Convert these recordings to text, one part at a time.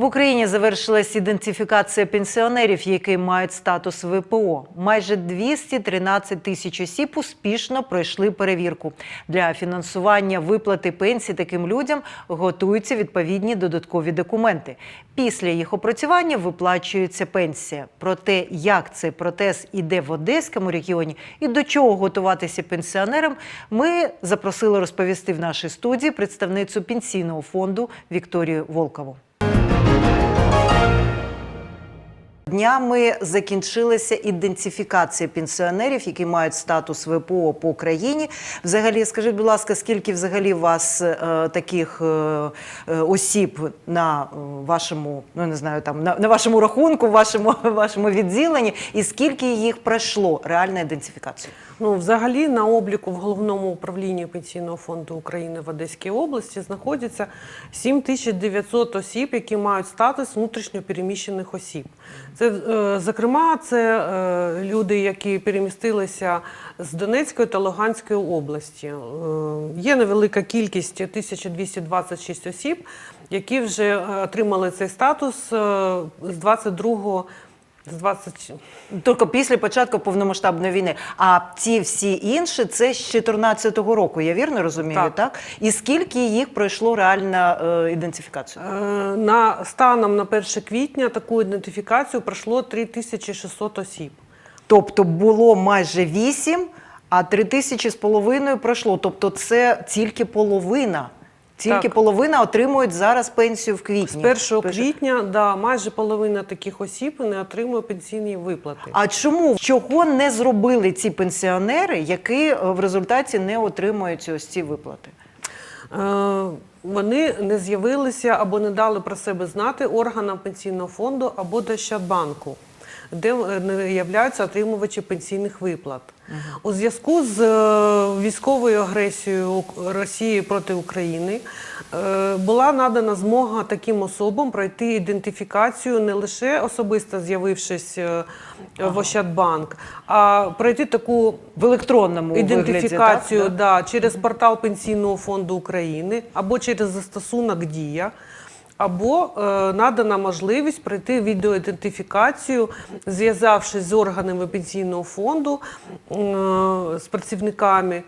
В Україні завершилась ідентифікація пенсіонерів, які мають статус ВПО. Майже 213 тисяч осіб успішно пройшли перевірку. Для фінансування виплати пенсій таким людям готуються відповідні додаткові документи. Після їх опрацювання виплачується пенсія. Про те, як цей протез іде в Одеському регіоні і до чого готуватися пенсіонерам, ми запросили розповісти в нашій студії представницю пенсійного фонду Вікторію Волкову. Днями закінчилася ідентифікація пенсіонерів, які мають статус ВПО по Україні. Взагалі, скажіть, будь ласка, скільки взагалі вас е, таких е, е, осіб на е, вашому, ну не знаю, там на, на вашому рахунку, вашому, вашому відділенні, і скільки їх пройшло реальна ідентифікація? Ну, взагалі, на обліку в головному управлінні Пенсійного фонду України в Одеській області знаходяться 7900 осіб, які мають статус внутрішньопереміщених осіб. Це, е, зокрема, це е, люди, які перемістилися з Донецької та Луганської області. Е, Є невелика кількість 1226 осіб, які вже отримали цей статус з 22 з 20... Тільки після початку повномасштабної війни. А ці всі інші це з 2014 року, я вірно розумію, так? Так. І скільки їх пройшло реальна е, ідентифікацію? Е, На станом на 1 квітня таку ідентифікацію пройшло 3600 осіб. Тобто було майже 8, а 3 тисячі з половиною пройшло. Тобто це тільки половина. Тільки Так. половина отримують зараз пенсію в З квітні. 1 Пише- квітня да, майже половина таких осіб не отримує пенсійні виплати. А чому чого не зробили ці пенсіонери, які е, в результаті не отримують ось ці виплати? Е, Вони не з'явилися або не дали про себе знати органам пенсійного фонду або до Щадбанку, де е, не являються отримувачі пенсійних виплат. У зв'язку з е, військовою агресією Росії проти України е, була надана змога таким особам пройти ідентифікацію не лише особисто з'явившись в Ощадбанк, а пройти таку В електронному ідентифікацію вигляді, так? да, через портал Пенсійного фонду України або через застосунок Дія. Або е, надана можливість пройти відеоідентифікацію, зв'язавшись з органами пенсійного фонду, е, з працівниками,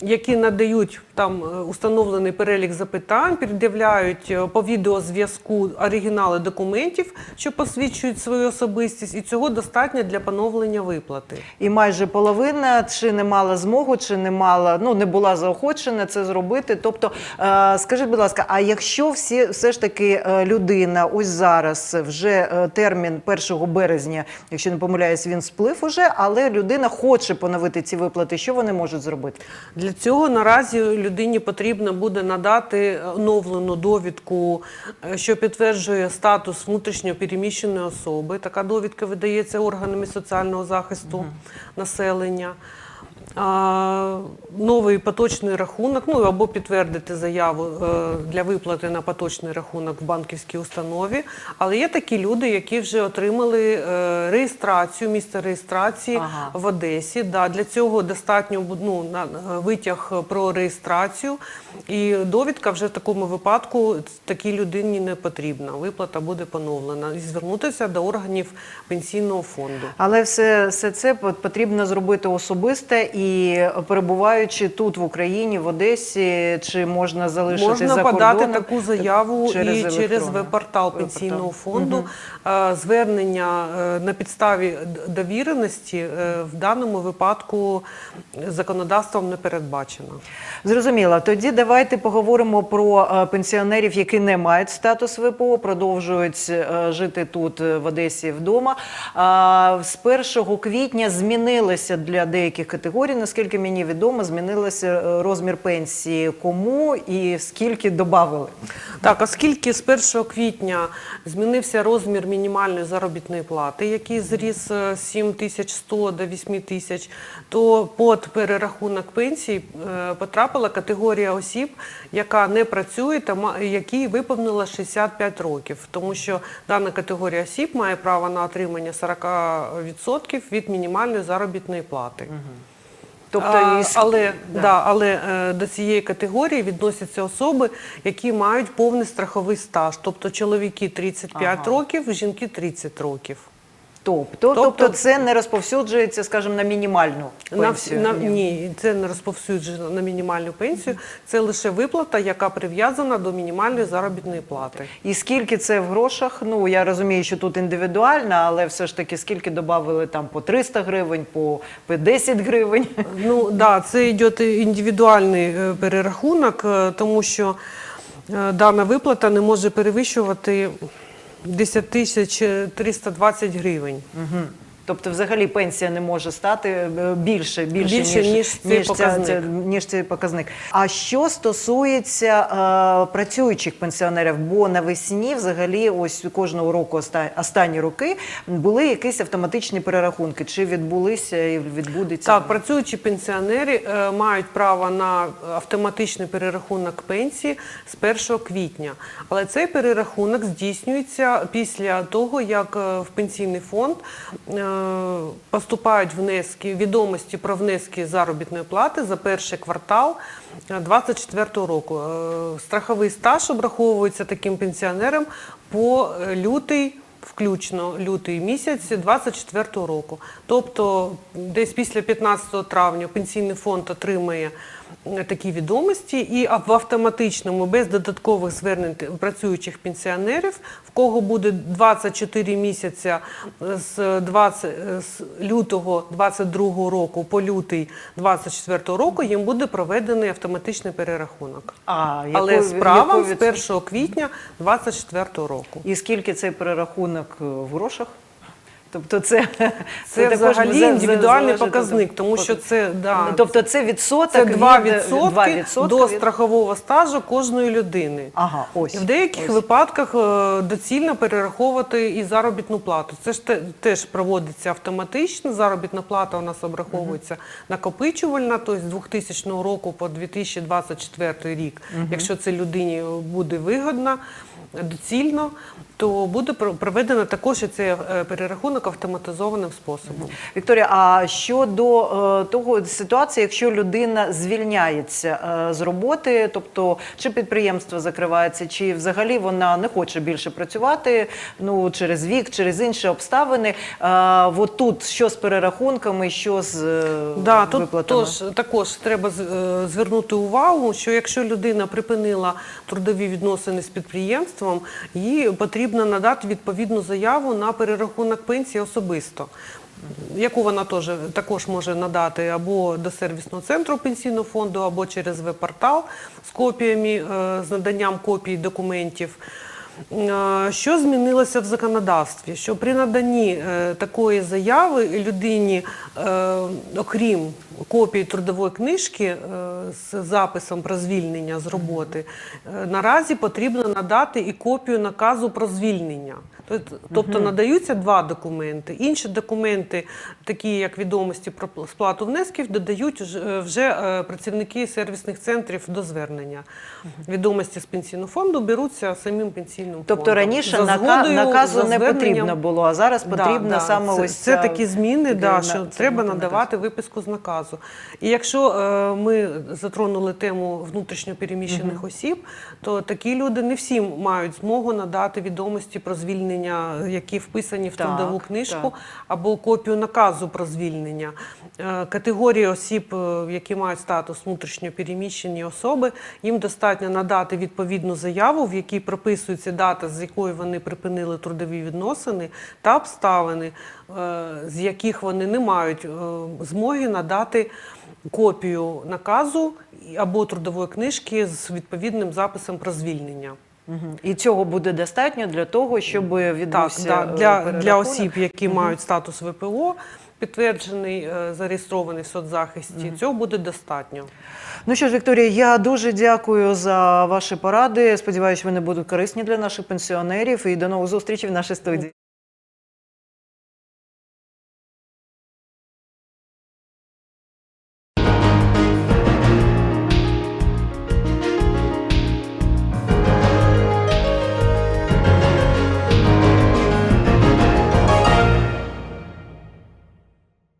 які надають там е, установлений перелік запитань, пред'являють е, по відеозв'язку оригінали документів, що посвідчують свою особистість, і цього достатньо для поновлення виплати. І майже половина чи не мала змогу, чи не мала, ну не була заохочена це зробити. Тобто, е, скажіть, будь ласка, а якщо всі все ж таки людина ось зараз вже термін 1 березня, якщо не помиляюсь, він сплив уже, але людина хоче поновити ці виплати, що вони можуть зробити? Для цього наразі людині потрібно буде надати оновлену довідку, е, що підтверджує статус внутрішньо переміщеної особи. Така довідка видається органами соціального захисту населення. Новий поточний рахунок, ну або підтвердити заяву е, для виплати на поточний рахунок в банківській установі. Але є такі люди, які вже отримали е, реєстрацію, місце реєстрації Ага. в Одесі. Да, для цього достатньо ну, на, витяг про реєстрацію, і довідка вже в такому випадку такій людині не потрібна. Виплата буде поновлена. І звернутися до органів пенсійного фонду. Але все, все це пот- потрібно зробити особисто і перебуваючи тут в Україні, в Одесі, чи можна залишити Можна за подати таку заяву через і через веб-портал пенсійного фонду. Е, Звернення е, на підставі довіреності е, в даному випадку законодавством не передбачено. Зрозуміло. Тоді давайте поговоримо про е, пенсіонерів, які не мають статус ВПО, продовжують е, жити тут е, в Одесі вдома. З 1 квітня змінилося для деяких категорій, наскільки мені відомо, змінилося е, розмір пенсії кому і скільки додали. Так, оскільки з 1 квітня змінився розмір мінімальної заробітної плати, який зріс е, з 7100 до 8000, то під перерахунок пенсій е, потрапила категорія осіб, яка не працює та якій виповнила 65 років, тому що дана категорія осіб має право на отримання 40% від мінімальної заробітної плати. Тобто, А, із- але, да. да. але е, до цієї категорії відносяться особи, які мають повний страховий стаж. Тобто чоловіки 35 Ага. років, жінки 30 років. Тобто, тобто, Тобто- це не розповсюджується, скажімо, на мінімальну пенсію. на, ні, це не розповсюджено на мінімальну пенсію. Це лише виплата, яка прив'язана до мінімальної заробітної плати. І скільки це в грошах? Ну я розумію, що тут індивідуально, але все ж таки скільки додали там по 300 гривень, по по 10 гривень. Ну да, це йде індивідуальний е, перерахунок, е, тому що е, дана виплата не може перевищувати 10 тисяч 320 гривень. Мгм. Тобто, взагалі пенсія не може стати е, більше, більше, Більше, ніж цей ця- показник. ця- ніж цей показник. А що стосується е, працюючих пенсіонерів, бо навесні, взагалі, ось кожного року оста- останні роки були якісь автоматичні перерахунки. Чи відбулися і відбудеться? Так, працюючі пенсіонери е, мають право на автоматичний перерахунок пенсії з 1 квітня. Але цей перерахунок здійснюється після того, як е, в пенсійний фонд е, поступають внески, відомості про внески заробітної плати за перший квартал 2024 року. Е, Страховий стаж обраховується таким пенсіонерам по е, лютий включно лютий місяць 24 року. Тобто десь після 15 травня пенсійний фонд отримає е, такі відомості і в автоматичному, без додаткових звернень працюючих пенсіонерів, в кого буде 24 місяця з, 20, е, з лютого 22 року по лютий 24 року, їм буде проведений автоматичний перерахунок. А, Але справа з 1 квітня 24 року. І скільки цей перерахунок е, в грошах? Тобто це, Це, також взагалі за- індивідуальний показник, тому що це, да, Тобто це відсоток це від- 2%, 2% до від- страхового стажу кожної людини. Ага, ось. І в деяких ось. випадках е, доцільно перераховувати і заробітну плату. Це ж те- теж проводиться автоматично. Заробітна плата у нас обраховується накопичувальна, тобто з 2000 року по 2024 рік. Якщо це людині буде вигодно, доцільно, то буде про- проведено також і цей е, перерахунок автоматизованим способом. Вікторія, а щодо е, того ситуації, якщо людина звільняється е, з роботи, тобто чи підприємство закривається, чи взагалі вона не хоче більше працювати, ну через вік, через інші обставини. Е, от тут що з перерахунками, що з е, Да, тут виплатами? тож, також треба звернути увагу, що якщо людина припинила трудові відносини з підприємством, їй потрібно надати відповідну заяву на перерахунок пенсії особисто. Яку вона теж також може надати або до сервісного центру пенсійного фонду, або через веб-портал з копіями, е, з наданням копій документів. Що змінилося в законодавстві? Що при наданні е, такої заяви людині, е, окрім копії трудової книжки е, з записом про звільнення з роботи, наразі потрібно надати і копію наказу про звільнення. Тобто- Тобто надаються два документи. Інші документи, такі як відомості про сплату внесків, додають вже- е, вже е, працівники сервісних центрів до звернення. Відомості з пенсійного фонду беруться самим пенсійним фондом. Тобто раніше За згодою, наказу за не потрібно було, а зараз потрібно да. саме це, ось це такі зміни, да, що це треба наказ. надавати виписку з наказу. І якщо е, ми затронули тему внутрішньопереміщених осіб, то такі люди не всі мають змогу надати відомості про звільнення, які вписані в Так, трудову книжку, так. або копію наказу про звільнення. Е, Категорії осіб, е, які мають статус внутрішньопереміщені особи, їм достатньо надати відповідну заяву, в якій прописується дата, з якої вони припинили трудові відносини, та обставини, е, з яких вони не мають змоги надати копію наказу або трудової книжки з відповідним записом про звільнення. І цього буде достатньо для того, щоб Так, відбувся да, е, для, для осіб, які мають статус ВПО, підтверджений, е, зареєстрований в соцзахисті, цього буде достатньо. Ну що ж, Вікторія, я дуже дякую за ваші поради. Сподіваюся, вони будуть корисні для наших пенсіонерів. І до нових зустрічей в нашій студії.